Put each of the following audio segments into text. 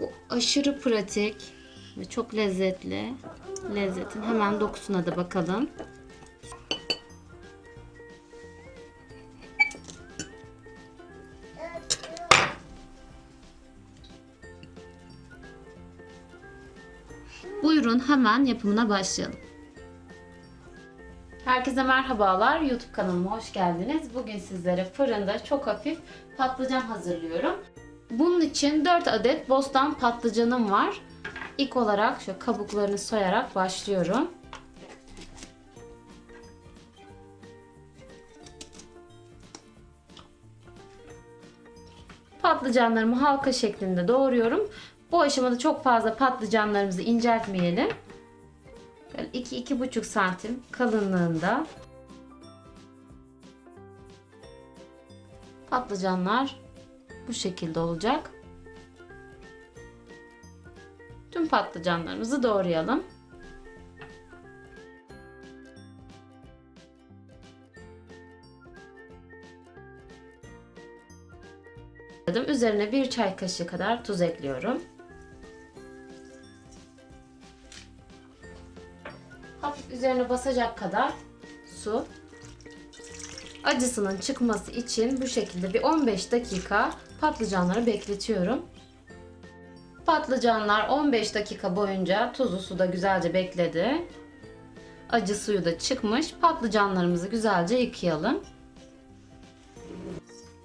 Bu aşırı pratik ve çok lezzetli. Lezzetin hemen dokusuna da bakalım. Buyurun hemen yapımına başlayalım. Herkese merhabalar. YouTube kanalıma hoş geldiniz. Bugün sizlere fırında çok hafif patlıcan hazırlıyorum. Bunun için 4 adet bostan patlıcanım var. İlk olarak şu kabuklarını soyarak başlıyorum. Patlıcanlarımı halka şeklinde doğruyorum. Bu aşamada çok fazla patlıcanlarımızı inceltmeyelim. Böyle 2-2,5 santim kalınlığında patlıcanlar bu şekilde olacak. Tüm patlıcanlarımızı doğrayalım. Üzerine bir çay kaşığı kadar tuz ekliyorum. Hafif üzerine basacak kadar su. Acısının çıkması için bu şekilde bir 15 dakika patlıcanları bekletiyorum. Patlıcanlar 15 dakika boyunca tuzlu suda güzelce bekledi. Acı suyu da çıkmış. Patlıcanlarımızı güzelce yıkayalım.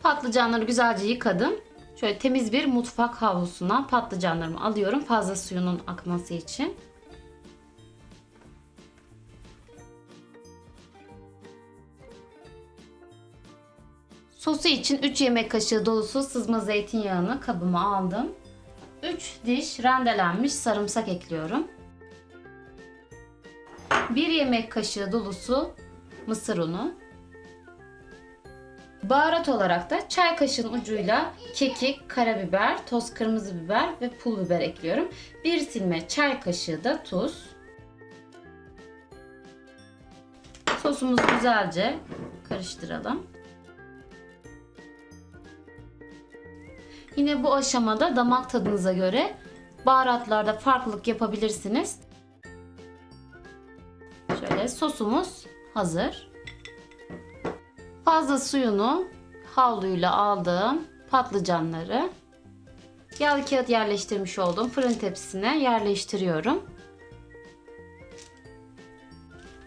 Patlıcanları güzelce yıkadım. Şöyle temiz bir mutfak havlusuna patlıcanlarımı alıyorum fazla suyunun akması için. Sosu için 3 yemek kaşığı dolusu sızma zeytinyağını kabıma aldım. 3 diş rendelenmiş sarımsak ekliyorum. 1 yemek kaşığı dolusu mısır unu. Baharat olarak da çay kaşığının ucuyla kekik, karabiber, toz kırmızı biber ve pul biber ekliyorum. 1 silme çay kaşığı da tuz. Sosumuzu güzelce karıştıralım. Yine bu aşamada damak tadınıza göre baharatlarda farklılık yapabilirsiniz. Şöyle sosumuz hazır. Fazla suyunu havluyla aldığım patlıcanları yağlı kağıt yerleştirmiş olduğum fırın tepsisine yerleştiriyorum.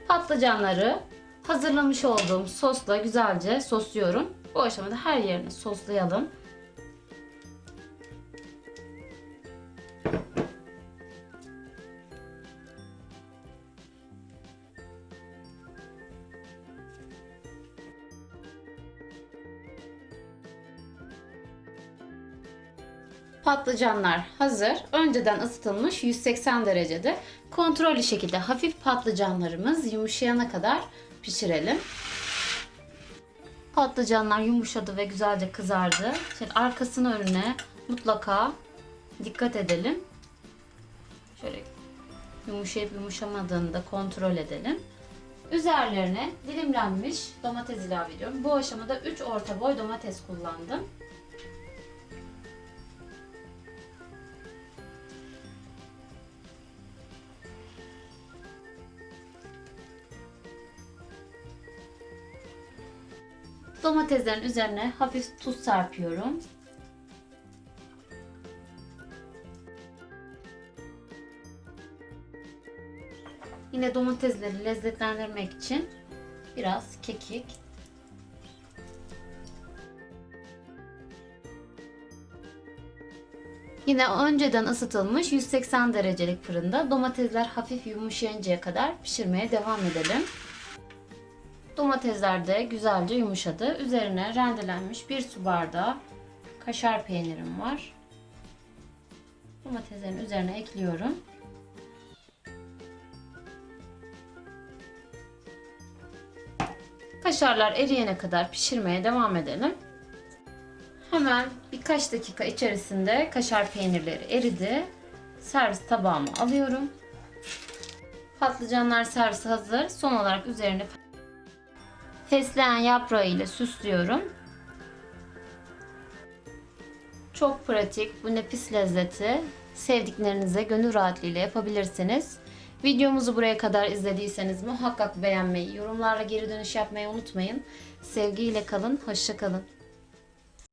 Patlıcanları hazırlamış olduğum sosla güzelce sosluyorum. Bu aşamada her yerini soslayalım. Patlıcanlar hazır. Önceden ısıtılmış 180 derecede. Kontrollü şekilde hafif patlıcanlarımız yumuşayana kadar pişirelim. Patlıcanlar yumuşadı ve güzelce kızardı. Şimdi arkasını önüne mutlaka dikkat edelim. Şöyle yumuşayıp yumuşamadığını da kontrol edelim. Üzerlerine dilimlenmiş domates ilave ediyorum. Bu aşamada 3 orta boy domates kullandım. Domateslerin üzerine hafif tuz serpiyorum. Yine domatesleri lezzetlendirmek için biraz kekik. Yine önceden ısıtılmış 180 derecelik fırında domatesler hafif yumuşayıncaya kadar pişirmeye devam edelim. Domatesler de güzelce yumuşadı. Üzerine rendelenmiş bir su bardağı kaşar peynirim var. Domateslerin üzerine ekliyorum. Kaşarlar eriyene kadar pişirmeye devam edelim. Hemen birkaç dakika içerisinde kaşar peynirleri eridi. Servis tabağıma alıyorum. Patlıcanlar servisi hazır. Son olarak üzerine fesleğen yaprağı ile süslüyorum. Çok pratik, bu nefis lezzeti sevdiklerinize gönül rahatlığıyla yapabilirsiniz. Videomuzu buraya kadar izlediyseniz muhakkak beğenmeyi, yorumlarla geri dönüş yapmayı unutmayın. Sevgiyle kalın, hoşça kalın.